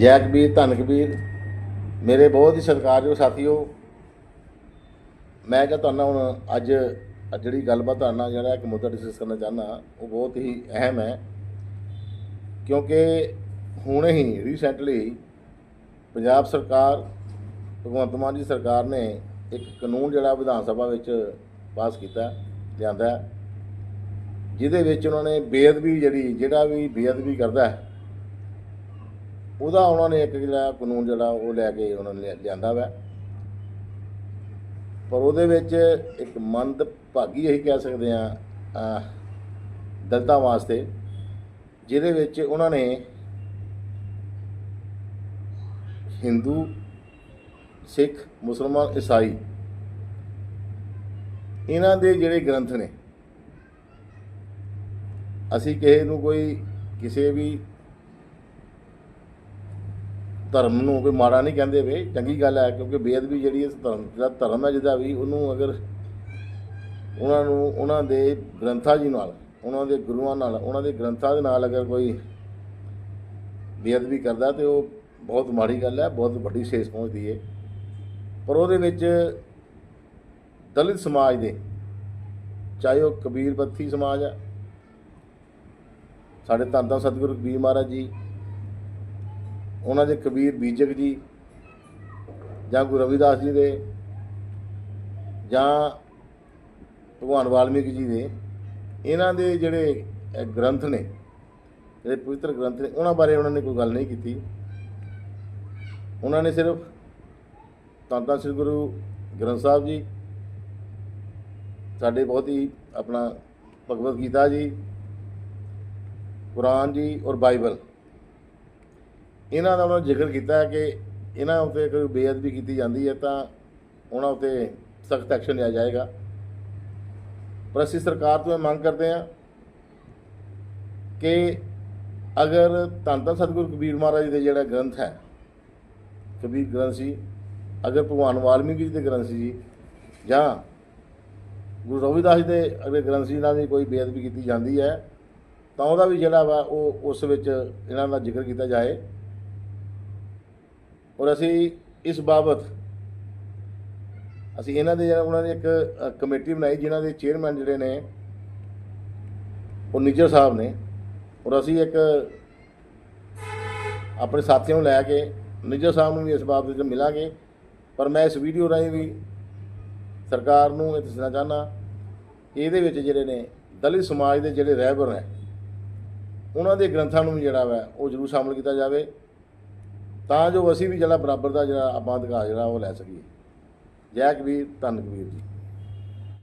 ਜੈ ਕਬੀਰ ਧੰਨ ਕਬੀਰ ਮੇਰੇ ਬਹੁਤ ਹੀ ਸਤਿਕਾਰਯੋਗ ਸਾਥੀਓ, ਮੈਂ ਕਿਹਾ ਤੁਹਾਨੂੰ ਹੁਣ ਅੱਜ ਜਿਹੜੀ ਗੱਲਬਾਤ ਤੁਹਾਡੇ ਨਾਲ ਜਿਹੜਾ ਇੱਕ ਮੁੱਦਾ ਡਿਸਕਸ ਕਰਨਾ ਚਾਹੁੰਦਾ ਉਹ ਬਹੁਤ ਹੀ ਅਹਿਮ ਹੈ, ਕਿਉਂਕਿ ਹੁਣੇ ਹੀ ਰੀਸੈਂਟਲੀ ਪੰਜਾਬ ਸਰਕਾਰ, ਭਗਵੰਤ ਮਾਨ ਜੀ ਸਰਕਾਰ ਨੇ ਇੱਕ ਕਾਨੂੰਨ ਜਿਹੜਾ ਵਿਧਾਨ ਸਭਾ ਵਿੱਚ ਪਾਸ ਕੀਤਾ, ਲਿਆਂਦਾ ਜਿਹਦੇ ਵਿੱਚ ਉਹਨਾਂ ਨੇ ਬੇਅਦਬੀ ਜਿਹੜੀ, ਜਿਹੜਾ ਵੀ ਬੇਅਦਬੀ ਕਰਦਾ ਹੈ ਉਹਦਾ ਉਹਨਾਂ ਨੇ ਇੱਕ ਜਿਹੜਾ ਕਾਨੂੰਨ ਜਿਹੜਾ ਉਹ ਲੈ ਕੇ ਉਹਨਾਂ ਨੇ ਲਿਆ- ਲਿਆਂਦਾ ਵਾ। ਪਰ ਉਹਦੇ ਵਿੱਚ ਇੱਕ ਮੰਦ ਭਾਗੀ ਅਸੀਂ ਕਹਿ ਸਕਦੇ ਆ ਦਲਤਾਂ ਵਾਸਤੇ, ਜਿਹਦੇ ਵਿੱਚ ਉਹਨਾਂ ਨੇ ਹਿੰਦੂ, ਸਿੱਖ, ਮੁਸਲਮਾਨ, ਈਸਾਈ ਇਹਨਾਂ ਦੇ ਜਿਹੜੇ ਗ੍ਰੰਥ ਨੇ, ਅਸੀਂ ਕਿਸੇ ਨੂੰ ਕੋਈ ਕਿਸੇ ਵੀ ਧਰਮ ਨੂੰ ਕੋਈ ਮਾੜਾ ਨਹੀਂ ਕਹਿੰਦੇ ਵੇ, ਚੰਗੀ ਗੱਲ ਹੈ, ਕਿਉਂਕਿ ਬੇਅਦਬੀ ਜਿਹੜੀ ਇਸ ਧਰਮ ਦਾ ਧਰਮ ਹੈ ਜਿਹਦਾ ਵੀ, ਉਹਨੂੰ ਅਗਰ ਉਹਨਾਂ ਨੂੰ, ਉਹਨਾਂ ਦੇ ਗ੍ਰੰਥਾਂ ਜੀ ਨਾਲ, ਉਹਨਾਂ ਦੇ ਗੁਰੂਆਂ ਨਾਲ, ਉਹਨਾਂ ਦੇ ਗ੍ਰੰਥਾਂ ਦੇ ਨਾਲ ਅਗਰ ਕੋਈ ਬੇਅਦਬੀ ਕਰਦਾ ਤੇ ਉਹ ਬਹੁਤ ਮਾੜੀ ਗੱਲ ਹੈ, ਬਹੁਤ ਵੱਡੀ ਸੇਸ ਪਹੁੰਚਦੀ ਹੈ। ਪਰ ਉਹਦੇ ਵਿੱਚ ਦਲਿਤ ਸਮਾਜ ਦੇ, ਚਾਹੇ ਉਹ ਕਬੀਰ ਬੱਥੀ ਸਮਾਜ ਆ ਸਾਡੇ ਧੰਨ ਧੰਨ ਸਤਿਗੁਰੂ ਕਬੀਰ ਮਹਾਰਾਜ ਜੀ ਉਹਨਾਂ ਦੇ ਕਬੀਰ ਬੀਜਕ ਜੀ ਜਾਂ ਗੁਰੂ ਰਵਿਦਾਸ ਜੀ ਦੇ ਜਾਂ ਭਗਵਾਨ ਵਾਲਮੀਕ ਜੀ ਦੇ, ਇਹਨਾਂ ਦੇ ਜਿਹੜੇ ਗ੍ਰੰਥ ਨੇ, ਜਿਹੜੇ ਪਵਿੱਤਰ ਗ੍ਰੰਥ ਨੇ, ਉਹਨਾਂ ਬਾਰੇ ਉਹਨਾਂ ਨੇ ਕੋਈ ਗੱਲ ਨਹੀਂ ਕੀਤੀ। ਉਹਨਾਂ ਨੇ ਸਿਰਫ ਧੰਨ ਧੰਨ ਸ੍ਰੀ ਗੁਰੂ ਗ੍ਰੰਥ ਸਾਹਿਬ ਜੀ, ਸਾਡੇ ਬਹੁਤ ਹੀ ਆਪਣਾ ਭਗਵਦ ਗੀਤਾ ਜੀ, ਕੁਰਾਨ ਜੀ ਔਰ ਬਾਈਬਲ ਇਹਨਾਂ ਦਾ ਉਹਨਾਂ ਜ਼ਿਕਰ ਕੀਤਾ ਕਿ ਇਹਨਾਂ ਉੱਤੇ ਕੋਈ ਬੇਅਦਬੀ ਕੀਤੀ ਜਾਂਦੀ ਹੈ ਤਾਂ ਉਹਨਾਂ ਉੱਤੇ ਸਖਤ ਐਕਸ਼ਨ ਲਿਆ ਜਾਏਗਾ। ਪਰ ਅਸੀਂ ਸਰਕਾਰ ਤੋਂ ਇਹ ਮੰਗ ਕਰਦੇ ਹਾਂ ਕਿ ਅਗਰ ਧੰਨ ਧੰਨ ਸਤਿਗੁਰੂ ਕਬੀਰ ਮਹਾਰਾਜ ਜੀ ਦੇ ਜਿਹੜਾ ਗ੍ਰੰਥ ਹੈ, ਕਬੀਰ ਗ੍ਰੰਥ ਸੀ, ਅਗਰ ਭਗਵਾਨ ਵਾਲਮੀਕੀ ਜੀ ਦੇ ਗ੍ਰੰਥ ਸੀ ਜੀ ਜਾਂ ਗੁਰੂ ਰਵਿਦਾਸ ਜੀ ਦੇ ਅਗਰ ਗ੍ਰੰਥ ਜੀ ਨਾਲ ਵੀ ਕੋਈ ਬੇਅਦਬੀ ਕੀਤੀ ਜਾਂਦੀ ਹੈ, ਤਾਂ ਉਹਦਾ ਵੀ ਜਿਹੜਾ ਵਾ ਉਹ ਉਸ ਵਿੱਚ ਇਹਨਾਂ ਦਾ ਜ਼ਿਕਰ ਕੀਤਾ ਜਾਏ। ਔਰ ਅਸੀਂ ਇਸ ਬਾਬਤ ਅਸੀਂ ਇਹਨਾਂ ਦੇ ਜਿਹੜਾ ਉਹਨਾਂ ਨੇ ਇੱਕ ਕਮੇਟੀ ਬਣਾਈ ਜਿਨ੍ਹਾਂ ਦੇ ਚੇਅਰਮੈਨ ਜਿਹੜੇ ਨੇ, ਉਹ ਨਿੱਜਰ ਸਾਹਿਬ ਨੇ। ਔਰ ਅਸੀਂ ਇੱਕ ਆਪਣੇ ਸਾਥੀਆਂ ਨੂੰ ਲੈ ਕੇ ਨਿੱਜਰ ਸਾਹਿਬ ਨੂੰ ਵੀ ਇਸ ਬਾਬਤ ਵਿੱਚ ਮਿਲਾਂਗੇ। ਪਰ ਮੈਂ ਇਸ ਵੀਡੀਓ ਰਾਹੀਂ ਵੀ ਸਰਕਾਰ ਨੂੰ ਇਹ ਦੱਸਣਾ ਚਾਹੁੰਦਾ ਕਿ ਇਹਦੇ ਵਿੱਚ ਜਿਹੜੇ ਨੇ ਦਲਿਤ ਸਮਾਜ ਦੇ ਜਿਹੜੇ ਰਹਿਬਰ ਨੇ, ਉਹਨਾਂ ਦੇ ਗ੍ਰੰਥਾਂ ਨੂੰ ਵੀ ਜਿਹੜਾ ਵਾ ਉਹ ਜ਼ਰੂਰ ਸ਼ਾਮਲ ਕੀਤਾ ਜਾਵੇ। ਤਾਂ ਜੋ ਅਸੀਂ ਵੀ ਜਿਹੜਾ ਬਰਾਬਰ ਦਾ ਜਿਹੜਾ ਆਪਾਂ ਅਧਿਕਾਰ ਜਿਹੜਾ ਉਹ ਲੈ ਸਕੀਏ। ਜੈ ਕਬੀਰ, ਧੰਨ ਕਬੀਰ ਜੀ।